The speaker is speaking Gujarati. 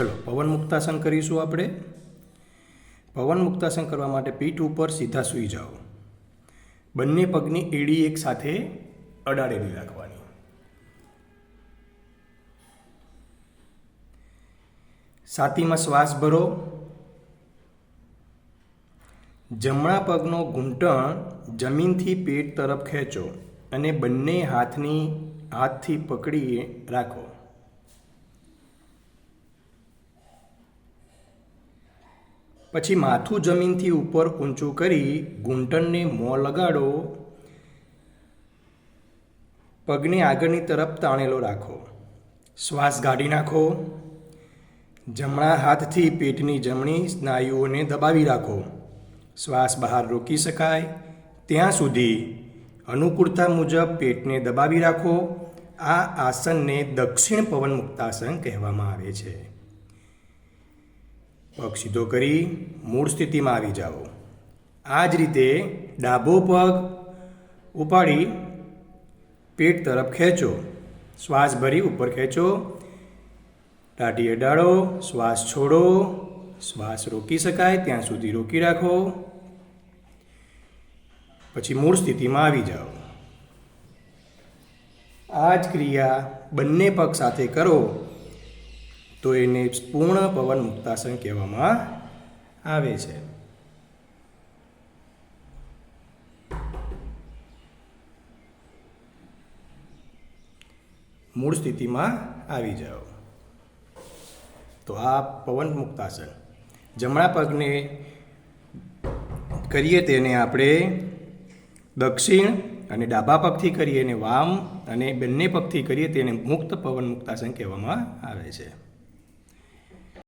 ચલો, પવન મુક્તાસન કરીશું આપણે. પવન મુક્તાસન કરવા માટે પીઠ ઉપર સીધા સૂઈ જાઓ. બંને પગની એડી એક સાથે અડાડેલી રાખવાની. સાતીમાં શ્વાસ ભરો. જમણા પગનો ઘૂંટણ જમીનથી પેટ તરફ ખેંચો અને બંને હાથની, હાથથી પકડી રાખો. પછી માથું જમીનથી ઉપર ઊંચું કરી ઘૂંટણને મોં લગાડો. પગને આગળની તરફ તાણેલો રાખો. શ્વાસ કાઢી નાખો. જમણા હાથથી પેટની જમણી સ્નાયુઓને દબાવી રાખો. શ્વાસ બહાર રોકી શકાય. ત્યાં સુધી અનુકૂળતા મુજબ પેટને દબાવી રાખો. આ આસનને દક્ષિણ પવન મુક્તાસન કહેવામાં આવે છે. પગ સીધો કરી મૂળ સ્થિતિમાં આવી જાઓ. આ જ રીતે ડાબો પગ ઉપાડી પેટ તરફ ખેંચો. શ્વાસ ભરી ઉપર ખેંચો. ટાટી અડાડો, શ્વાસ છોડો. શ્વાસ રોકી શકાય, ત્યાં સુધી રોકી રાખો. પછી મૂળ સ્થિતિમાં આવી જાઓ. આ જ ક્રિયા બંને પગ સાથે કરો. તો એને પૂર્ણ પવન મુક્તાસન કહેવામાં આવે છે. મૂળ સ્થિતિમાં આવી જાઓ. તો આ પવન મુક્તાસન. જમણા પગને કરીએ તેને આપણે દક્ષિણ અને ડાબા પગથી કરીએ એને વામ અને બંને પગથી કરીએ તેને મુક્ત પવન મુક્તાસન કહેવામાં આવે છે.